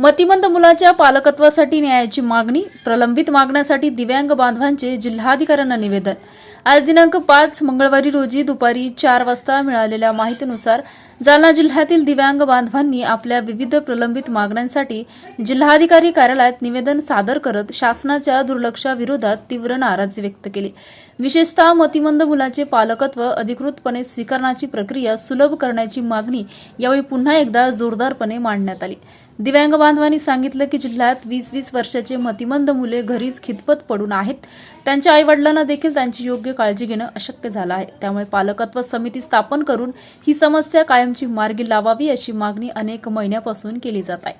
मतिमंद मुलाच्या पालकत्वासाठी न्यायाची मागणी प्रलंबित मागण्यासाठी दिव्यांग बांधवांचे जिल्हाधिकाऱ्यांना निवेदन. आज दिनांक पाच मंगळवारी रोजी दुपारी चार वाजता मिळालेल्या माहितीनुसार जालना जिल्ह्यातील दिव्यांग बांधवांनी आपल्या विविध प्रलंबित मागण्यांसाठी जिल्हाधिकारी कार्यालयात निवेदन सादर करत शासनाच्या दुर्लक्षाविरोधात तीव्र नाराजी व्यक्त केली. विशेषतः मतिमंद मुलाचे पालकत्व अधिकृतपणे स्वीकारण्याची प्रक्रिया सुलभ करण्याची मागणी यावेळी पुन्हा एकदा जोरदारपणे मांडण्यात आली. दिव्यांग बांधवांनी सांगितलं की जिल्ह्यात वीस वीस वर्षाचे मतिमंद मुले घरीच खितपत पडून आहेत. त्यांच्या आईवडिलांना देखील त्यांची योग्य काळजी घेणं अशक्य झालं आहे. त्यामुळे पालकत्व समिती स्थापन करून ही समस्या कायमची मार्गी लावावी अशी मागणी अनेक महिन्यापासून केली जात आहे.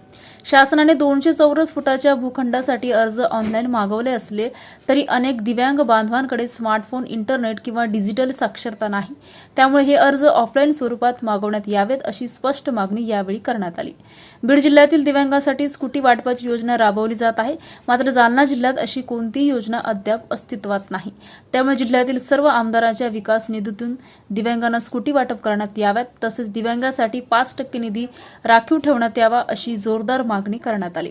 शासनाने दोनशे चौरस फुटाच्या भूखंडासाठी अर्ज ऑनलाईन मागवले असले तरी अनेक दिव्यांग बांधवांकडे स्मार्टफोन इंटरनेट किंवा डिजिटल साक्षरता नाही. त्यामुळे हे अर्ज ऑफलाईन स्वरूपात मागवण्यात यावेत अशी स्पष्ट मागणी यावेळी करण्यात आली. बीड जिल्ह्यात जिल्ह्यातील दिव्यांगांसाठी स्कूटी वाटपाची योजना राबवली जात आहे. मात्र जालना जिल्ह्यात अशी कोणतीही योजना अद्याप अस्तित्वात नाही. त्यामुळे जिल्ह्यातील सर्व आमदारांच्या विकास निधीतून दिव्यांगांना स्कूटी वाटप करण्यात याव्यात. तसेच दिव्यांगासाठी पाच टक्के निधी राखीव ठेवण्यात यावा अशी जोरदार मागणी करण्यात आली.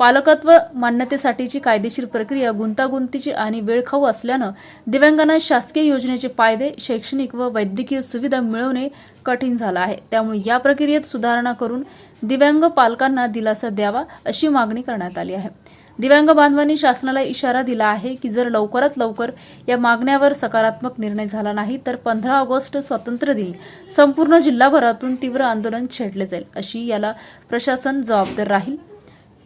पालकत्व मान्यतेसाठीची कायदेशीर प्रक्रिया गुंतागुंतीची आणि वेळखाऊ असल्यानं दिव्यांगांना शासकीय योजनेचे फायदे शैक्षणिक व वैद्यकीय सुविधा मिळवणे कठीण झालं आहे. त्यामुळे या प्रक्रियेत सुधारणा करून दिव्यांग पालकांना दिलासा द्यावा अशी मागणी करण्यात आली आहे. दिव्यांग बांधवांनी शासनाला इशारा दिला आहे की जर लवकरात लवकर या मागण्यावर सकारात्मक निर्णय झाला नाही तर पंधरा ऑगस्ट स्वातंत्र्य दिनी संपूर्ण जिल्हाभरातून तीव्र आंदोलन छेडले जाईल अशी याला प्रशासन जबाबदार राहील.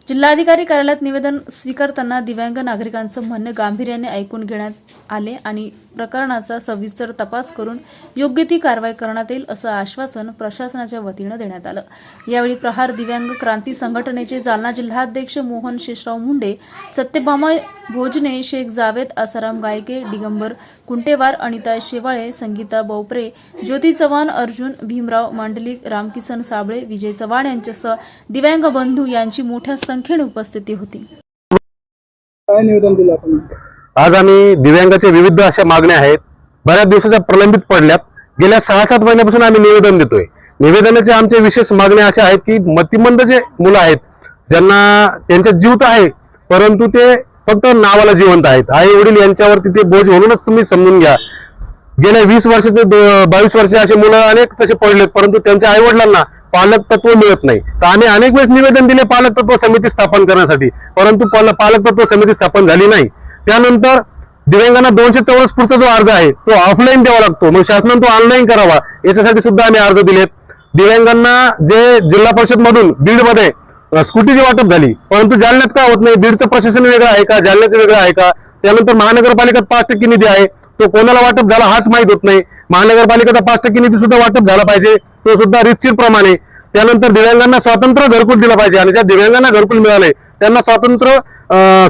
जिल्हाधिकारी कार्यालयात निवेदन स्वीकारताना दिव्यांग नागरिकांचं म्हणणं गांभीर्याने ऐकून घेण्यात आले आणि प्रकरणाचा सविस्तर तपास करून योग्य ती कारवाई करण्यात येईल असं आश्वासन प्रशासनाच्या वतीनं देण्यात आलं. यावेळी प्रहार दिव्यांग क्रांती संघटनेचे जालना जिल्हाध्यक्ष मोहन शेषराव मुंडे सत्यभामा भोजने शेख जावेद आसाराम गायके दिगंबर कुंटेवार अनिता शेवाळे संगीता बोपरे ज्योती चव्हाण अर्जुन भीमराव मांडलिक रामकिसन साबळे विजय चव्हाण यांच्यासह दिव्यांग बंधू यांची मोठ्या संख्येने उपस्थिती होती. काय निवेदन दिलं आपण? आज आम्ही दिव्यांगाच्या विविध अशा मागण्या आहेत. बऱ्याच दिवसाच्या प्रलंबित पडल्यात. गेल्या सहा सात महिन्यापासून आम्ही निवेदन देतोय. निवेदनाच्या आमच्या विशेष मागण्या अशा आहेत की मतिमंद जे मुलं आहेत ज्यांना त्यांचा जीव तर आहे परंतु ते फक्त नावाला जिवंत आहेत. आई वडील यांच्यावरती ते बोज म्हणूनच तुम्ही समजून घ्या. गेल्या वीस वर्षाचे बावीस वर्ष असे मुलं अनेक तसे पडलेत परंतु त्यांच्या आई वडिलांना पालक तत्व मिळत नाही. तर आम्ही अनेक वेळेस निवेदन दिले पालक तत्व समिती स्थापन करण्यासाठी. परंतु पालक तत्व समिती स्थापन झाली नाही. त्यानंतर दिव्यांगांना दोनशे चौरस पुढचा जो अर्ज आहे तो ऑफलाईन द्यावा लागतो. मग शासनानं तो ऑनलाईन करावा. याच्यासाठी सुद्धा आम्ही अर्ज दिलेत. दिव्यांगांना जे जिल्हा परिषद मधून बीडमध्ये स्कूटीची वाटप झाली. परंतु जालन्यात का होत नाही? बीडचं प्रशासन वेगळं आहे का? जालन्याचं वेगळं आहे का? त्यानंतर महानगरपालिकेत पाच टक्के निधी आहे. तो कोणाला वाटप झाला हाच माहीत होत नाही. महानगरपालिकेचा पाच टक्के निधी सुद्धा वाटप झाला पाहिजे. तो सुद्धा रितशीर प्रमाणे. त्यानंतर दिव्यांगांना स्वातंत्र्य घरकुल दिलं पाहिजे आणि ज्या दिव्यांगांना घरकुल मिळाले त्यांना स्वातंत्र्य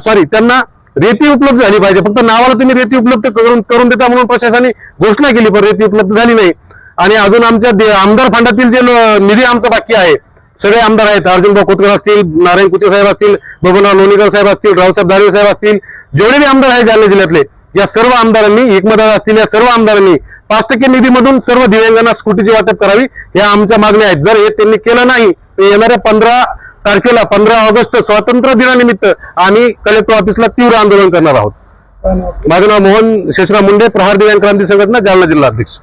सॉरी त्यांना रेती उपलब्ध झाली पाहिजे. फक्त नावाला तुम्ही रेती उपलब्ध करून करून देता म्हणून प्रशासनाने घोषणा केली पण रेती उपलब्ध झाली नाही. आणि अजून आमच्या दे- आमदार फंडातील जे निधी आमचा बाकी आहे सगळे आमदार आहेत. अर्जुनभाऊ खोतकर असतील नारायण कुचे साहेब असतील बबनराव लोणीकर साहेब असतील रावसाहेब दारे साहेब असतील जेवढे बी आमदार आहेत जालना जिल्ह्यातले या सर्व आमदारांनी एकमतात असतील या सर्व आमदारांनी पाच टक्के निधीमधून सर्व दिव्यांगांना स्कूटीची वाटप करावी या आमच्या मागण्या आहेत. जर हे त्यांनी केलं नाही तर येणाऱ्या पंधरा तारखेला पंधरा ऑगस्ट स्वातंत्र्य दिनानिमित्त आम्ही कलेक्टर ऑफिसला तीव्र आंदोलन करणार आहोत. माझं नाव मोहन शेषराव मुंडे प्रहार दिव्यांग क्रांती संघटना जालना जिल्हा अध्यक्ष.